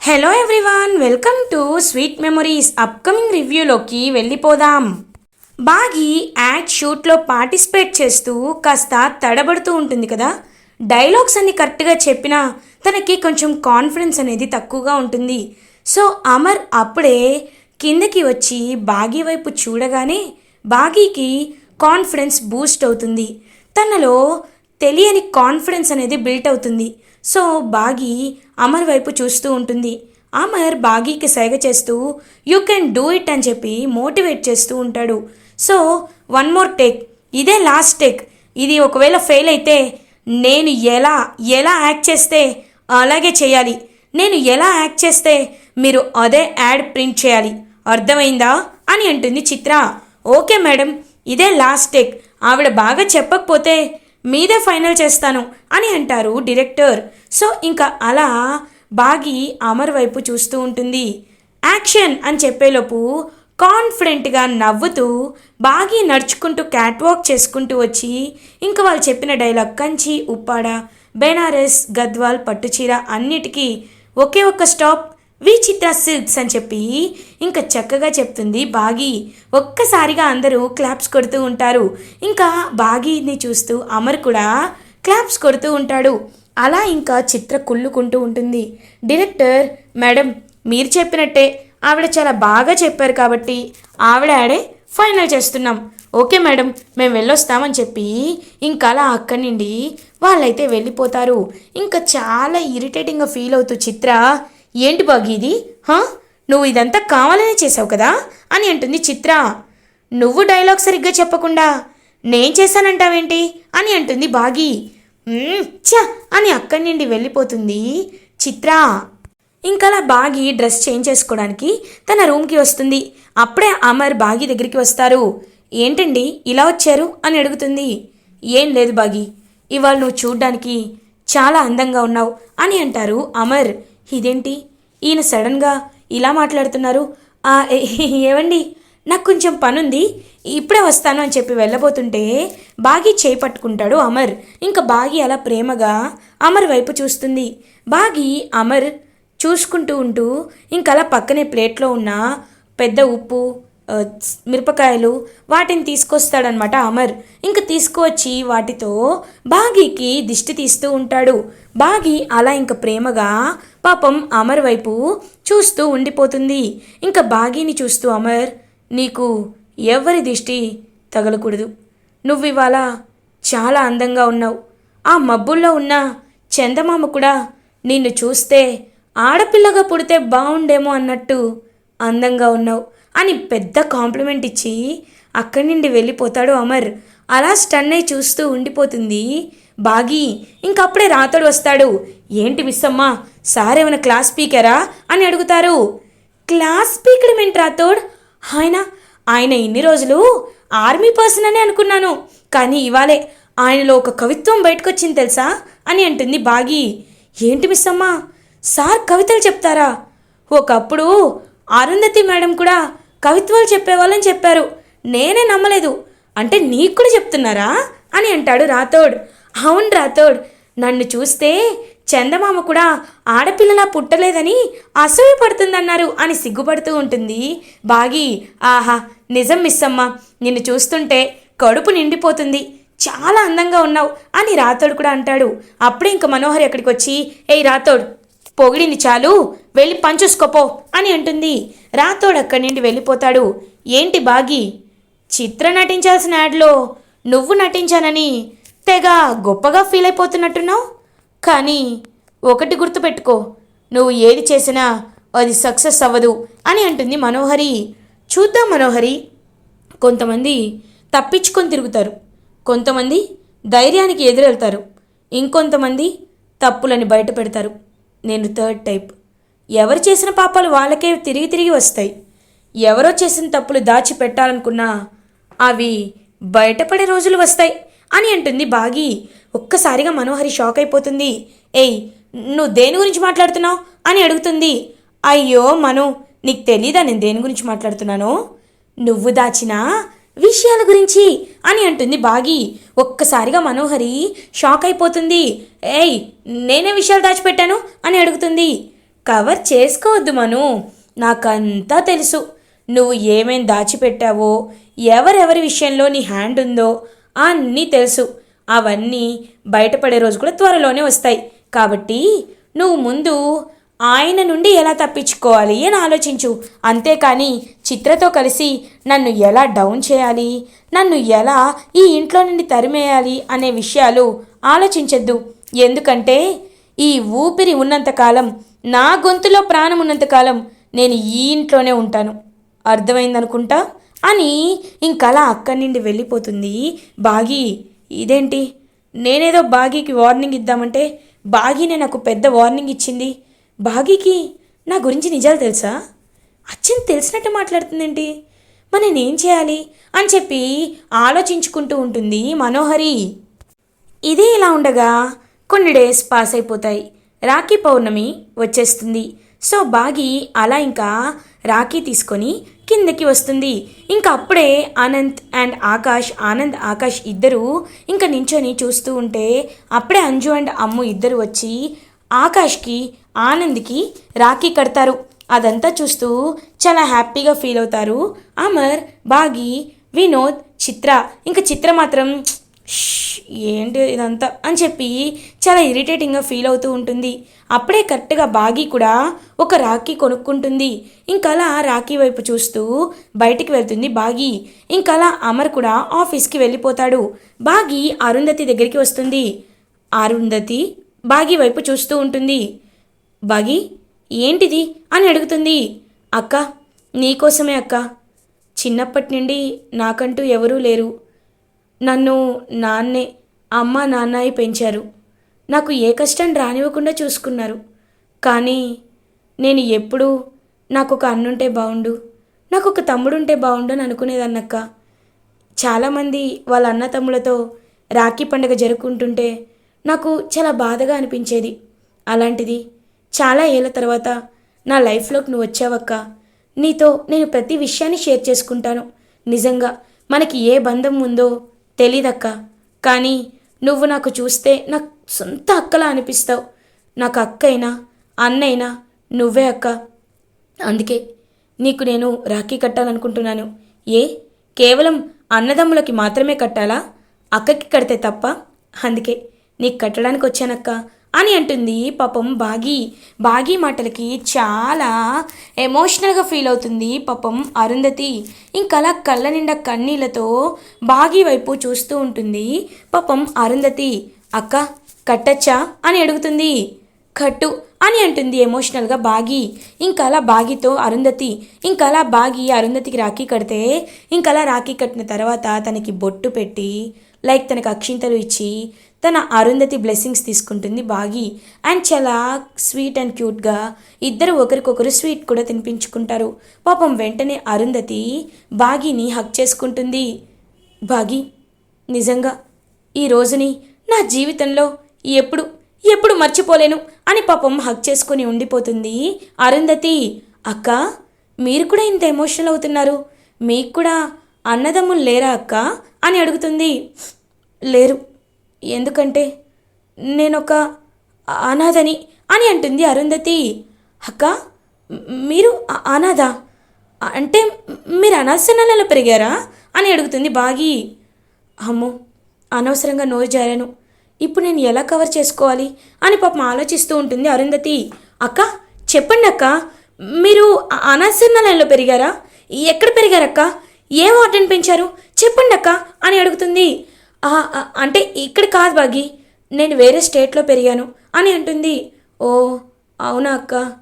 Hello everyone welcome to sweet memories upcoming రివ్యూలోకి వెళ్ళిపోదాం. బాగి add షూట్లో participate చేస్తూ కాస్త తడబడుతూ ఉంటుంది కదా? డైలాగ్స్ అన్ని కరెక్ట్గా చెప్పినా తనకి కొంచెం కాన్ఫిడెన్స్ అనేది తక్కువగా ఉంటుంది. సో అమర్ అప్పుడే కిందకి వచ్చి బాగి వైపు చూడగానే బాగీకి కాన్ఫిడెన్స్ బూస్ట్ అవుతుంది. తనలో తెలియని కాన్ఫిడెన్స్ అనేది బిల్ట్ అవుతుంది. సో బాగి అమర్ వైపు చూస్తూ ఉంటుంది. అమర్ బాగీకి సైగ చేస్తూ యూ కెన్ డూ ఇట్ అని చెప్పి మోటివేట్ చేస్తూ ఉంటాడు. So one more take. ఇదే లాస్ట్ టేక్. ఇది ఒకవేళ ఫెయిల్ అయితే నేను ఎలా ఎలా యాక్ట్ చేస్తే అలాగే చేయాలి. నేను ఎలా యాక్ట్ చేస్తే మీరు అదే యాడ్ ప్రింట్ చేయాలి. అర్థమైందా? అని అంటుంది చిత్ర. ఓకే మేడం ఇదే లాస్ట్ టేక్. ఆవిడ బాగా చెప్పకపోతే మీదే ఫైనల్ చేస్తాను అని అంటారు డైరెక్టర్. సో ఇంకా అలా బాగి అమర్ వైపు చూస్తూ ఉంటుంది. యాక్షన్ అని చెప్పేలోపు కాన్ఫిడెంట్గా నవ్వుతూ బాగి నడుచుకుంటూ క్యాట్ వాక్ చేసుకుంటూ వచ్చి ఇంకా వాళ్ళు చెప్పిన డైలాగ్ కంచి ఉప్పాడ బెనారస్ గద్వాల్ పట్టుచీర అన్నిటికీ ఒకే ఒక్క స్టాప్ విచిత్ర సిల్క్స్ అని చెప్పి ఇంకా చక్కగా చెప్తుంది బాగి. ఒక్కసారిగా అందరూ క్లాప్స్ కొడుతూ ఉంటారు. ఇంకా బాగీని చూస్తూ అమర్ కూడా క్లాప్స్ కొడుతూ ఉంటాడు. అలా ఇంకా చిత్ర కుళ్ళుకుంటూ ఉంటుంది. డైరెక్టర్ మేడం మీరు చెప్పినట్టే. ఆవిడ చాలా బాగా చెప్పారు కాబట్టి ఆవిడ ఆడే ఫైనల్ చేస్తున్నాం. ఓకే మేడం మేము వెళ్ళొస్తామని చెప్పి ఇంకా అలా అక్కడి నుండి వాళ్ళైతే వెళ్ళిపోతారు. ఇంకా చాలా ఇరిటేటింగ్గా ఫీల్ అవుతూ చిత్ర ఏంటి బాగి ఇది? హా? నువ్వు ఇదంతా కావాలనే చేసావు కదా? అని అంటుంది చిత్ర. నువ్వు డైలాగ్ సరిగ్గా చెప్పకుండా నేను చేశానంటావేంటి? అని అంటుంది బాగి. "మ్మ్, ఛ! అని అక్కడి నుండి వెళ్ళిపోతుంది చిత్ర. అలా బాగి డ్రెస్ చేంజ్ చేసుకోవడానికి తన రూమ్కి వస్తుంది. అప్పుడే అమర్ బాగి దగ్గరికి వస్తారు. ఏంటండి ఇలా వచ్చారు? అని అడుగుతుంది. ఏం లేదు బాగి. ఇవాళ నువ్వు చూడ్డానికి చాలా అందంగా ఉన్నావు అని అంటారు అమర్. ఇదేంటి? ఈయన సడన్గా ఇలా మాట్లాడుతున్నారు. "ఆ, ఏవండి? నాకు కొంచెం పనుంది. ఇప్పుడే వస్తాను అని చెప్పి వెళ్ళబోతుంటే బాగి చేయి పట్టుకుంటాడు అమర్. ఇంకా బాగి అలా ప్రేమగా అమర్ వైపు చూస్తుంది. బాగి అమర్ చూసుకుంటూ ఉంటూ ఇంకలా అలా పక్కనే ప్లేట్లో ఉన్న పెద్ద ఉప్పు మిరపకాయలు వాటిని తీసుకొస్తాడనమాట అమర్. ఇంకా తీసుకువచ్చి వాటితో బాగీకి దిష్టి తీస్తూ ఉంటాడు. బాగి అలా ఇంక ప్రేమగా పాపం అమర్ వైపు చూస్తూ ఉండిపోతుంది. ఇంకా బాగీని చూస్తూ అమర్ నీకు ఎవరి దిష్టి తగలకూడదు. నువ్వు ఇవాళ చాలా అందంగా ఉన్నావు. ఆ మబ్బుల్లో ఉన్న చందమామ కూడా నిన్ను చూస్తే ఆడపిల్లగా పుడితే బాగుండేమో అన్నట్టు అందంగా ఉన్నావు అని పెద్ద కాంప్లిమెంట్ ఇచ్చి అక్కడి నుండి వెళ్ళిపోతాడు అమర్. అలా స్టన్ అయి చూస్తూ ఉండిపోతుంది. బాగి ఇంకప్పుడే రాతోడు వస్తాడు. ఏంటి మిస్సమ్మ సార్ ఏమైనా క్లాస్ స్పీకరా అని అడుగుతారు. క్లాస్ స్పీకర్ ఏంటి రాతోడ్? ఆయన ఆయన ఇన్ని రోజులు ఆర్మీ పర్సన్ అని అనుకున్నాను. కానీ ఇవాళే ఆయనలో ఒక కవిత్వం బయటకొచ్చింది తెలుసా అని అంటుంది బాగి. ఏంటి మిస్సమ్మ సార్ కవితలు చెప్తారా? ఒకప్పుడు అరుంధతి మేడం కూడా కవిత్వాలు చెప్పేవాళ్ళని చెప్పారు. నేనే నమ్మలేదు. అంటే నీకు కూడా చెప్తున్నారా? అని అంటాడు రాథోడ్. అవును రాథోడ్. నన్ను చూస్తే చందమామ కూడా ఆడపిల్లలా పుట్టలేదని అసూయపడుతుందన్నారు అని సిగ్గుపడుతూ ఉంటుంది. బాగి ఆహా నిజం మిస్సమ్మా నిన్ను చూస్తుంటే కడుపు నిండిపోతుంది. చాలా అందంగా ఉన్నావు అని రాథోడ్ కూడా అంటాడు. అప్పుడే ఇంక మనోహర్ ఎక్కడికి వచ్చి ఏయ్ రాథోడ్ పొగిడింది చాలు. వెళ్ళి పంచుసుకోపో అని అంటుంది. రాథోడ్ అక్కడి నుండి వెళ్ళిపోతాడు. ఏంటి బాగి? చిత్ర నటించాల్సిన యాడ్లో నువ్వు నటించానని తెగ గొప్పగా ఫీల్ అయిపోతున్నట్టున్నావు? కానీ ఒకటి గుర్తుపెట్టుకో. నువ్వు ఏది చేసినా అది సక్సెస్ అవ్వదు అని అంటుంది మనోహరి. చూద్దాం మనోహరి. కొంతమంది తప్పించుకొని తిరుగుతారు. కొంతమంది ధైర్యానికి ఎదురెళ్తారు. ఇంకొంతమంది తప్పులని బయట పెడతారు నేను థర్డ్ టైప్ ఎవరు చేసిన పాపాలు వాళ్ళకే తిరిగి తిరిగి వస్తాయి. ఎవరో చేసిన తప్పులు దాచి పెట్టాలనుకున్నా అవి బయటపడే రోజులు వస్తాయి అని అంటుంది బాగి. ఒక్కసారిగా మనోహరి షాక్ అయిపోతుంది. ఏయ్ నువ్వు దేని గురించి మాట్లాడుతున్నావు? అని అడుగుతుంది. అయ్యో మను నీకు తెలీదా నేను దేని గురించి మాట్లాడుతున్నాను? నువ్వు దాచినా విషయాల గురించి అని అంటుంది బాగి. ఒక్కసారిగా మనోహరి షాక్ అయిపోతుంది. ఏయ్ నేనే విషయాలు దాచిపెట్టాను అని అడుగుతుంది. కవర్ చేసుకోవద్దు మను నాకంతా తెలుసు. నువ్వు ఏమేం దాచిపెట్టావో ఎవరెవరి విషయంలో నీ హ్యాండ్ ఉందో అన్నీ తెలుసు. అవన్నీ బయటపడే రోజు కూడా త్వరలోనే వస్తాయి. కాబట్టి నువ్వు ముందు ఆయన నుండి ఎలా తప్పించుకోవాలి అని ఆలోచించు. అంతేకాని చిత్రతో కలిసి నన్ను ఎలా డౌన్ చేయాలి? నన్ను ఎలా ఈ ఇంట్లో నుండి తరిమేయాలి అనే విషయాలు ఆలోచించద్దు. ఎందుకంటే ఈ ఊపిరి ఉన్నంతకాలం నా గొంతులో ప్రాణం ఉన్నంతకాలం నేను ఈ ఇంట్లోనే ఉంటాను. అర్థమైందనుకుంటా? అని ఇంకలా అక్కడి నుండి వెళ్ళిపోతుంది బాగి. ఇదేంటి? నేనేదో బాగీకి వార్నింగ్ ఇద్దామంటే బాగీనే నాకు పెద్ద వార్నింగ్ ఇచ్చింది. బాగీకి నా గురించి నిజాలు తెలుసా? అచ్చని తెలిసినట్టు మాట్లాడుతుందేంటి? మరి నేనేం చేయాలి? అని చెప్పి ఆలోచించుకుంటూ ఉంటుంది మనోహరి. ఇదే ఇలా ఉండగా కొన్ని డేస్ పాస్ అయిపోతాయి. రాఖీ పౌర్ణమి వచ్చేస్తుంది. సో బాగి అలా ఇంకా రాఖీ తీసుకొని కిందకి వస్తుంది. ఇంకా అప్పుడే ఆనంద్ అండ్ ఆకాష్ ఆనంద్ ఆకాష్ ఇద్దరు ఇంకా నించొని చూస్తూ ఉంటే అప్పుడే అంజు అండ్ అమ్ము ఇద్దరు వచ్చి ఆకాష్కి ఆనంద్కి రాఖీ కడతారు. అదంతా చూస్తూ చాలా హ్యాపీగా ఫీల్ అవుతారు. అమర్ బాగి వినోద్ చిత్ర. ఇంకా చిత్ర మాత్రం ఏంటి ఇదంతా అని చెప్పి చాలా ఇరిటేటింగ్గా ఫీల్ అవుతూ ఉంటుంది. అప్పుడే కరెక్ట్గా బాగి కూడా ఒక రాఖీ కొనుక్కుంటుంది. ఇంకలా రాఖీ వైపు చూస్తూ బయటికి వెళ్తుంది బాగి. ఇంకలా అమర్ కూడా ఆఫీస్కి వెళ్ళిపోతాడు. బాగి అరుంధతి దగ్గరికి వస్తుంది. అరుంధతి బాగి వైపు చూస్తూ ఉంటుంది. బాగి ఏంటిది? అని అడుగుతుంది. అక్క నీకోసమే అక్క. చిన్నప్పటి నుండి నాకంటూ ఎవరూ లేరు. నన్ను నాన్నే అమ్మ నాన్నాయి పెంచారు. నాకు ఏ కష్టం రానివ్వకుండా చూసుకున్నారు. కానీ నేను ఎప్పుడూ నాకు ఒక అన్నుంటే బాగుండు నాకు ఒక తమ్ముడుంటే బాగుండు అని అనుకునేదాన్నక్క. చాలామంది వాళ్ళ అన్న తమ్ములతో రాఖీ పండుగ జరుపుకుంటుంటే నాకు చాలా బాధగా అనిపించేది. అలాంటిది చాలా ఏళ్ళ తర్వాత నా లైఫ్లోకి నువ్వు వచ్చావక్క. నీతో నేను ప్రతి విషయాన్ని షేర్ చేసుకుంటాను. నిజంగా మనకి ఏ బంధం ఉందో తెలీదక్క. కానీ నువ్వు నాకు చూస్తే నాకు సొంత అక్కలా అనిపిస్తావు. నాకు అక్కైనా అన్నైనా నువ్వే అక్క. అందుకే నీకు నేను రాఖీ కట్టాలనుకుంటున్నాను. ఏ? కేవలం అన్నదమ్ములకి మాత్రమే కట్టాలా? అక్కకి కడితే తప్ప? అందుకే నీకు కట్టడానికి వచ్చానక్క అని అంటుంది పాపం బాగి. బాగి మాటలకి చాలా ఎమోషనల్గా ఫీల్ అవుతుంది పాపం అరుంధతి. ఇంకలా కళ్ళ నిండా కన్నీళ్ళతో బాగి వైపు చూస్తూ ఉంటుంది పాపం అరుంధతి. అక్క కట్టచ్చా? అని అడుగుతుంది. కట్టు అని అంటుంది ఎమోషనల్గా బాగి. ఇంకలా బాగితో అరుంధతి ఇంకలా బాగి అరుంధతికి రాఖీ కడితే ఇంకలా రాఖీ కట్టిన తర్వాత తనకి బొట్టు పెట్టి లైక్ తనకు అక్షింతలు ఇచ్చి తన అరుంధతి బ్లెస్సింగ్స్ తీసుకుంటుంది బాగి. అండ్ చాలా స్వీట్ అండ్ క్యూట్గా ఇద్దరు ఒకరికొకరు స్వీట్ కూడా తినిపించుకుంటారు. పాపం వెంటనే అరుంధతి బాగిని హక్ చేసుకుంటుంది. బాగి నిజంగా ఈ రోజుని నా జీవితంలో ఎప్పుడు ఎప్పుడు మర్చిపోలేను అని పాపం హక్ చేసుకొని ఉండిపోతుంది. అరుంధతి అక్క మీరు కూడా ఇంత ఎమోషనల్ అవుతున్నారు. మీకు కూడా అన్నదమ్ములు లేరా అక్క? అని అడుగుతుంది. లేరు. ఎందుకంటే నేనొక అనాథని అని అంటుంది అరుంధతి. అక్క మీరు అనాథ? అంటే మీరు అనాశనాలలో పెరిగారా? అని అడుగుతుంది బాగి. అమ్మో అనవసరంగా నోరు జారాను. ఇప్పుడు నేను ఎలా కవర్ చేసుకోవాలి? అని పాపం ఆలోచిస్తూ ఉంటుంది అరుంధతి. అక్క చెప్పండి అక్క మీరు అ- లైన్లో పెరిగారా? ఎక్కడ పెరిగారక్క ఏ వార్డెన్ పెంచారు? చెప్పండి అక్క అని అడుగుతుంది. అంటే ఇక్కడ కాదు బాగి నేను వేరే స్టేట్లో పెరిగాను అని అంటుంది. ఓ అవునా అక్క?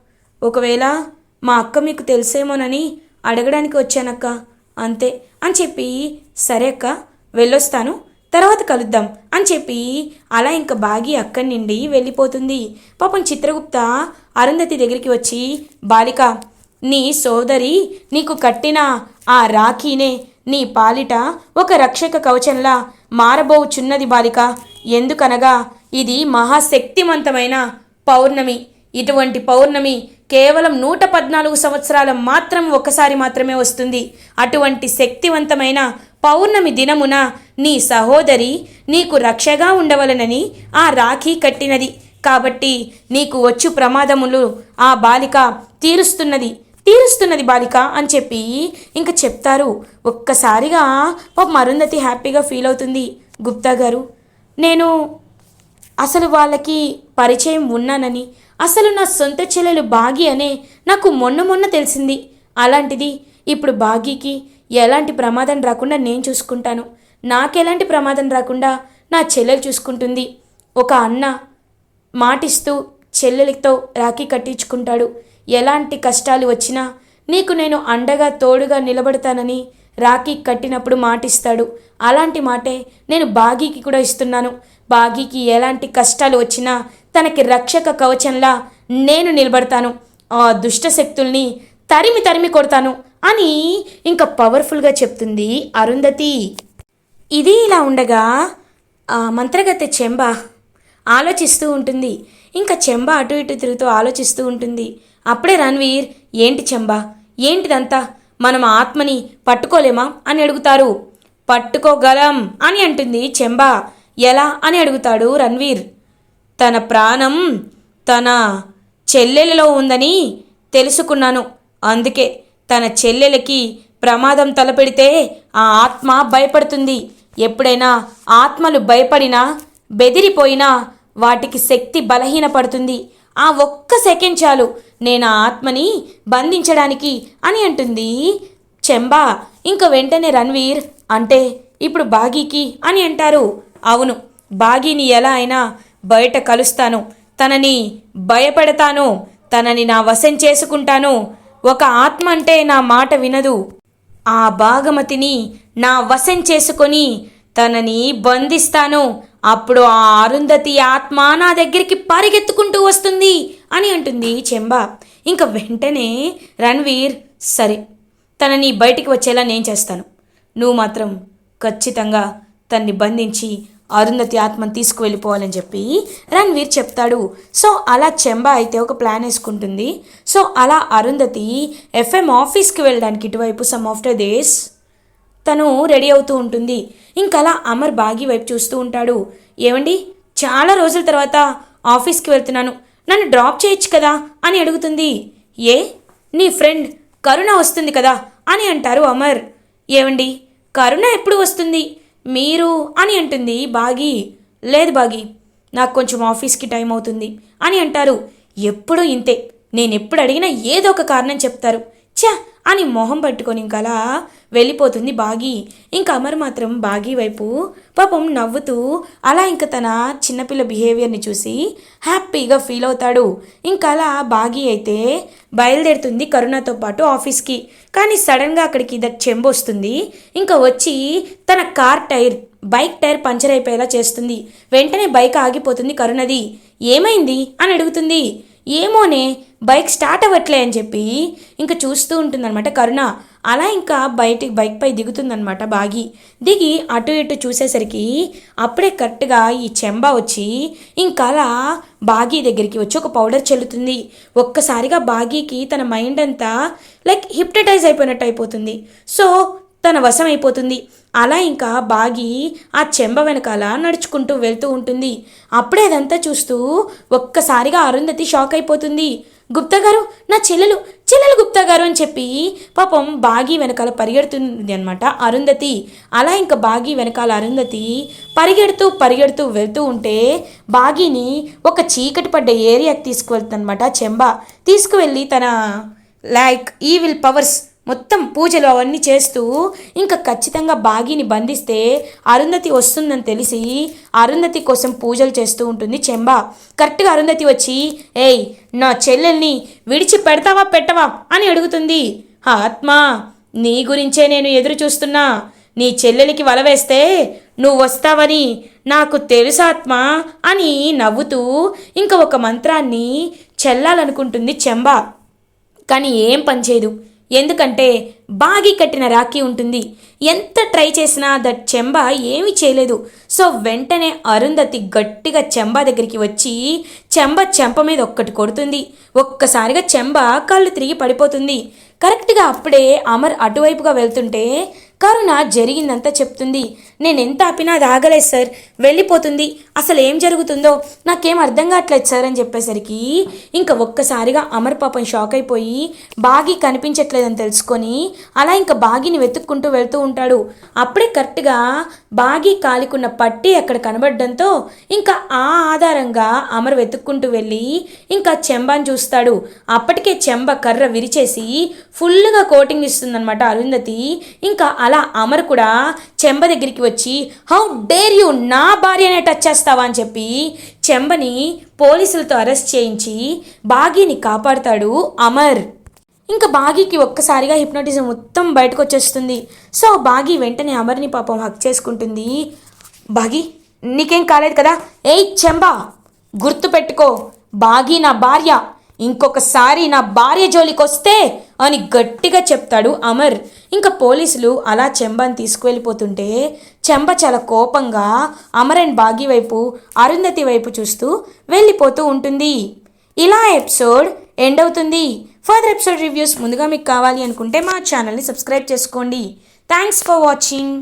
ఒకవేళ మా అక్క మీకు తెలిసేమోనని అడగడానికి వచ్చానక్క అంతే అని చెప్పి సరే అక్క వెళ్ళొస్తాను. తర్వాత కలుద్దాం అని చెప్పి అలా ఇంకా బాగి అక్కడి నుండి వెళ్ళిపోతుంది. పాపం చిత్రగుప్త అరుంధతి దగ్గరికి వచ్చి బాలిక నీ సోదరి నీకు కట్టిన ఆ రాఖీనే నీ పాలిట ఒక రక్షక కవచంలా మారబోచున్నది బాలిక. ఎందుకనగా ఇది మహాశక్తివంతమైన పౌర్ణమి. ఇటువంటి పౌర్ణమి కేవలం నూట పద్నాలుగు సంవత్సరాల మాత్రం ఒకసారి మాత్రమే వస్తుంది. అటువంటి శక్తివంతమైన పౌర్ణమి దినమున నీ సహోదరి నీకు రక్షగా ఉండవలనని ఆ రాఖీ కట్టినది. కాబట్టి నీకు వచ్చు ప్రమాదములు ఆ బాలిక తీరుస్తున్నది. తీరుస్తున్నది బాలిక అని చెప్పి ఇంక చెప్తారు. ఒక్కసారిగా పాపం మరుందతి హ్యాపీగా ఫీల్ అవుతుంది. గుప్తా గారు నేను అసలు వాళ్ళకి పరిచయం ఉన్నానని అసలు నా సొంత చెల్లెలు బాగి అనే నాకు మొన్న మొన్న తెలిసింది. అలాంటిది ఇప్పుడు బాగీకి ఎలాంటి ప్రమాదం రాకుండా నేను చూసుకుంటాను. నాకెలాంటి ప్రమాదం రాకుండా నా చెల్లెలు చూసుకుంటుంది. ఒక అన్న మాటిస్తూ చెల్లెలతో రాఖీ కట్టించుకుంటాడు. ఎలాంటి కష్టాలు వచ్చినా నీకు నేను అండగా తోడుగా నిలబడతానని రాఖీ కట్టినప్పుడు మాటిస్తాడు. అలాంటి మాటే నేను బాగీకి కూడా ఇస్తున్నాను. బాగీకి ఎలాంటి కష్టాలు వచ్చినా తనకి రక్షక కవచంలా నేను నిలబడతాను. ఆ దుష్ట శక్తుల్ని తరిమి తరిమి కొడతాను. అని ఇంకా పవర్ఫుల్గా చెప్తుంది అరుంధతి. ఇది ఇలా ఉండగా ఆ మంత్రగత్తె చెంబ ఆలోచిస్తూ ఉంటుంది. ఇంకా చెంబ అటు ఇటు తిరుగుతూ ఆలోచిస్తూ ఉంటుంది. అప్పుడే రణ్వీర్ ఏంటి చెంబ? ఏంటిదంతా? మనం ఆత్మని పట్టుకోలేమా? అని అడుగుతారు. పట్టుకోగలం అని అంటుంది చెంబ. ఎలా? అని అడుగుతాడు రణ్వీర్. తన ప్రాణం తన చెల్లెలలో ఉందని తెలుసుకున్నాను. అందుకే తన చెల్లెలకి ప్రమాదం తలపెడితే ఆ ఆత్మ భయపడుతుంది. ఎప్పుడైనా ఆత్మలు భయపడినా బెదిరిపోయినా వాటికి శక్తి బలహీనపడుతుంది. ఆ ఒక్క సెకండ్ చాలు నేను ఆ ఆత్మని బంధించడానికి అని అంటుంది చెంబా. ఇంక వెంటనే రణ్వీర్ అంటే ఇప్పుడు బాగీకి అని అంటారు. అవును బాగీని ఎలా అయినా బయట కలుస్తాను. తనని భయపెడతాను తనని నా వశం చేసుకుంటాను ఒక ఆత్మ అంటే నా మాట వినదు. ఆ భాగమతిని నా వశం చేసుకొని తనని బంధిస్తాను. అప్పుడు ఆ అరుంధతి ఆత్మ నా దగ్గరికి పరిగెత్తుకుంటూ వస్తుంది అని అంటుంది చెంబ. ఇంకా వెంటనే రణ్వీర్ సరే తనని బయటికి వచ్చేలా నేను చేస్తాను. నువ్వు మాత్రం ఖచ్చితంగా తన్ని బంధించి అరుంధతి ఆత్మను తీసుకువెళ్ళిపోవాలని చెప్పి రణ్వీర్ చెప్తాడు. సో అలా చెంబ అయితే ఒక ప్లాన్ వేసుకుంటుంది. సో అలా అరుంధతి ఎఫ్ఎం ఆఫీస్కి వెళ్ళడానికి ఇటువైపు సమ్ ఆఫ్టర్ డేస్ తను రెడీ అవుతూ ఉంటుంది. ఇంకలా అమర్ బాగి వైపు చూస్తూ ఉంటాడు. ఏమండి? చాలా రోజుల తర్వాత ఆఫీస్కి వెళ్తున్నాను. నన్ను డ్రాప్ చేయొచ్చు కదా? అని అడుగుతుంది. ఏ? నీ ఫ్రెండ్ కరుణ వస్తుంది కదా? అని అంటారు అమర్. ఏమండి? కరుణ ఎప్పుడు వస్తుంది? మీరు అని అంటుంది బాగి. లేదు బాగి నాకు కొంచెం ఆఫీస్కి టైం అవుతుంది అని అంటారు. ఎప్పుడూ ఇంతే నేను ఎప్పుడు అడిగినా ఏదో ఒక కారణం చెప్తారు. ఛ అని మొహం పట్టుకొని ఇంకలా వెళ్ళిపోతుంది బాగి. ఇంక అమర్ మాత్రం బాగి వైపు పాపం నవ్వుతూ అలా ఇంక తన చిన్నపిల్ల బిహేవియర్ని చూసి హ్యాపీగా ఫీల్ అవుతాడు. ఇంకా అలా బాగి అయితే బయలుదేరుతుంది కరుణతో పాటు ఆఫీస్కి. కానీ సడన్గా అక్కడికి దట్ చెంబు వస్తుంది. ఇంకా వచ్చి తన car tyre bike tyre puncture అయిపోయేలా చేస్తుంది. వెంటనే బైక్ ఆగిపోతుంది కరుణది. ఏమైంది? అని అడుగుతుంది. ఏమోనే బైక్ స్టార్ట్ అవ్వట్లే అని చెప్పి ఇంకా చూస్తూ ఉంటుందన్నమాట కరుణ. అలా ఇంకా బయటికి బైక్పై దిగుతుందన్నమాట బాగి. దిగి అటు ఇటు చూసేసరికి అప్పుడే కరెక్ట్గా ఈ చెంబ వచ్చి ఇంకా అలా బాగీ దగ్గరికి వచ్చి ఒక పౌడర్ చెల్లుతుంది. ఒక్కసారిగా బాగీకి తన మైండ్ అంతా లైక్ హిప్టటైజ్ అయిపోయినట్టు అయిపోతుంది. సో తన వశమైపోతుంది. అలా ఇంకా బాగి ఆ చెంబ వెనకాల నడుచుకుంటూ వెళ్తూ ఉంటుంది. అప్పుడే అదంతా చూస్తూ ఒక్కసారిగా అరుంధతి షాక్ అయిపోతుంది. గుప్తా గారు నా చెల్లెలు చెల్లెలు గుప్తా గారు అని చెప్పి పాపం బాగి వెనకాల పరిగెడుతుంది అనమాట అరుంధతి. అలా ఇంకా బాగి వెనకాల అరుంధతి పరిగెడుతూ పరిగెడుతూ వెళ్తూ ఉంటే బాగిని ఒక చీకటి పడ్డ ఏరియాకి తీసుకువెళ్తుందనమాట చెంబ. తీసుకువెళ్ళి తన లైక్ ఈవిల్ పవర్స్ మొత్తం పూజలు అవన్నీ చేస్తూ ఇంకా ఖచ్చితంగా బాగీని బంధిస్తే అరుంధతి వస్తుందని తెలిసి అరుంధతి కోసం పూజలు చేస్తూ ఉంటుంది చెంబ. కరెక్ట్గా అరుంధతి వచ్చి ఏయ్ నా చెల్లెల్ని విడిచి పెడతావా పెట్టవా? అని అడుగుతుంది. ఆత్మ నీ గురించే నేను ఎదురు చూస్తున్నా. నీ చెల్లెలికి వల వేస్తే నువ్వు వస్తావని నాకు తెలుసాత్మ అని నవ్వుతూ ఇంకా ఒక మంత్రాన్ని చెల్లాలనుకుంటుంది చెంబ. కానీ ఏం పనిచేయదు ఎందుకంటే బాగి కట్టిన రాఖీ ఉంటుంది. ఎంత ట్రై చేసినా దట్ చెంబ ఏమీ చేయలేదు. సో వెంటనే అరుంధతి గట్టిగా చెంబ దగ్గరికి వచ్చి చెంబ చెంప మీద ఒక్కటి కొడుతుంది. ఒక్కసారిగా చెంబ కళ్ళు తిరిగి పడిపోతుంది. కరెక్ట్గా అప్పుడే అమర్ అటువైపుగా వెళ్తుంటే కరుణ జరిగిందంతా చెప్తుంది. నేను ఎంత ఆపినా అది ఆగలేదు సార్. వెళ్ళిపోతుంది. అసలు ఏం జరుగుతుందో నాకేం అర్థం కావట్లేదు సార్ అని చెప్పేసరికి ఇంకా ఒక్కసారిగా అమర్ పాపం షాక్ అయిపోయి బాగి కనిపించట్లేదని తెలుసుకొని అలా ఇంకా బాగిని వెతుక్కుంటూ వెళ్తూ ఉంటాడు. అప్పుడే కరెక్ట్గా బాగి కాలికున్న పట్టి అక్కడ కనబడడంతో ఇంకా ఆ ఆధారంగా అమర్ వెతుక్కుంటూ వెళ్ళి ఇంకా చెంబాని చూస్తాడు. అప్పటికే చెంబ కర్ర విరిచేసి ఫుల్గా కోటింగ్ ఇస్తుందన్నమాట అరుంధతి. ఇంకా అలా అమర్ కూడా చెంబ దగ్గరికి వచ్చి హౌ డేర్ యూ నా భార్యనే టచ్ చేస్తావా? అని చెప్పి చెంబని పోలీసులతో అరెస్ట్ చేయించి బాగీని కాపాడుతాడు అమర్. ఇంకా బాగీకి ఒక్కసారిగా హిప్నోటిజం మొత్తం బయటకు వచ్చేస్తుంది. సో బాగీ వెంటనే అమర్ని పాపం హక్ చేసుకుంటుంది. బాగీ నీకేం కాలేదు కదా? ఏయ్ చెంబా గుర్తు పెట్టుకో బాగీ నా భార్య. ఇంకొకసారి నా భార్య జోలికి వస్తే అని గట్టిగా చెప్తాడు అమర్. ఇంకా పోలీసులు అలా చెంబని తీసుకువెళ్ళిపోతుంటే చెంబ చాలా కోపంగా అమర్ అండ్ బాగి వైపు అరుంధతి వైపు చూస్తూ వెళ్ళిపోతూ ఉంటుంది. ఇలా ఎపిసోడ్ ఎండ్ అవుతుంది. ఫర్దర్ ఎపిసోడ్ రివ్యూస్ ముందుగా మీకు కావాలి అనుకుంటే మా ఛానల్ని సబ్స్క్రైబ్ చేసుకోండి. Thanks for watching.